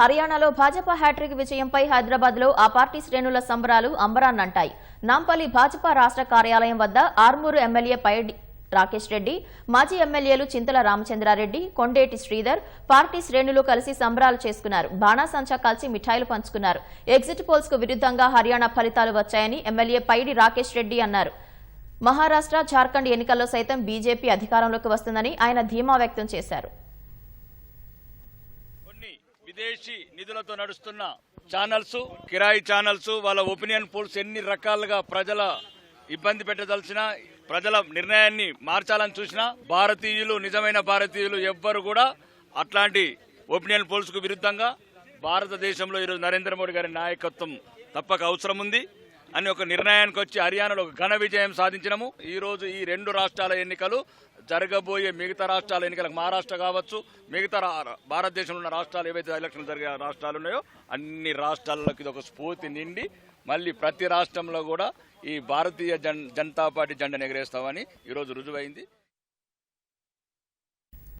హర్యానాలో భాజపా హ్యాట్రిక్ విజయంపై హైదరాబాద్లో ఆ పార్టీ శ్రేణుల సంబరాలు అంబరాన్నంటాయి. నాంపల్లి భాజపా రాష్ట్ర కార్యాలయం వద్ద ఆర్మూరు ఎమ్మెల్యే పైడి రాకేష్ రెడ్డి మాజీ ఎమ్మెల్యేలు చింతల రామచంద్రారెడ్డి కొండేటి శ్రీధర్ పార్టీ శ్రేణులు కలిసి సంబరాలు చేసుకున్నారు. బాణాసంచా కలిసి మిఠాయిలు పంచుకున్నారు. ఎగ్జిట్ పోల్స్కు విరుద్ధంగా హర్యానా ఫలితాలు వచ్చాయని ఎమ్మెల్యే పైడి రాకేష్ రెడ్డి అన్నారు. మహారాష్ట్ర జార్ఖండ్ ఎన్నికల్లో సైతం బీజేపీ అధికారంలోకి వస్తుందని ఆయన ధీమా వ్యక్తం చేశారు. విదేశీ నిధులతో నడుస్తున్న ఛానల్స్ కిరాయి ఛానల్స్ వాళ్ళ ఒపీనియన్ పోల్స్ ఎన్ని రకాలుగా ప్రజల ఇబ్బంది పెట్టదలిచిన ప్రజల నిర్ణయాన్ని మార్చాలని చూసినా భారతీయులు నిజమైన భారతీయులు ఎవ్వరు కూడా అట్లాంటి ఒపీనియన్ పోల్స్కు విరుద్ధంగా భారతదేశంలో ఈరోజు నరేంద్ర మోడీ గారి నాయకత్వం తప్పక అవసరం ఉంది అని ఒక నిర్ణయానికి వచ్చి హర్యానాలో ఒక ఘన విజయం సాధించినము. ఈ రోజు ఈ రెండు రాష్ట్రాల ఎన్నికలు జరగబోయే మిగతా రాష్ట్రాల ఎన్నికలకు మహారాష్ట్ర కావచ్చు మిగతా రా- భారతదేశంలో ఉన్న రాష్ట్రాలు ఏవైతే ఎలక్షన్లు జరిగే రాష్ట్రాలు ఉన్నాయో అన్ని రాష్ట్రాలకు ఇది ఒక స్ఫూర్తి నిండి మళ్ళీ ప్రతి రాష్ట్రంలో కూడా ఈ భారతీయ జన్ జనతా పార్టీ జెండాను ఎగరేస్తామని ఈరోజు రుజువైంది.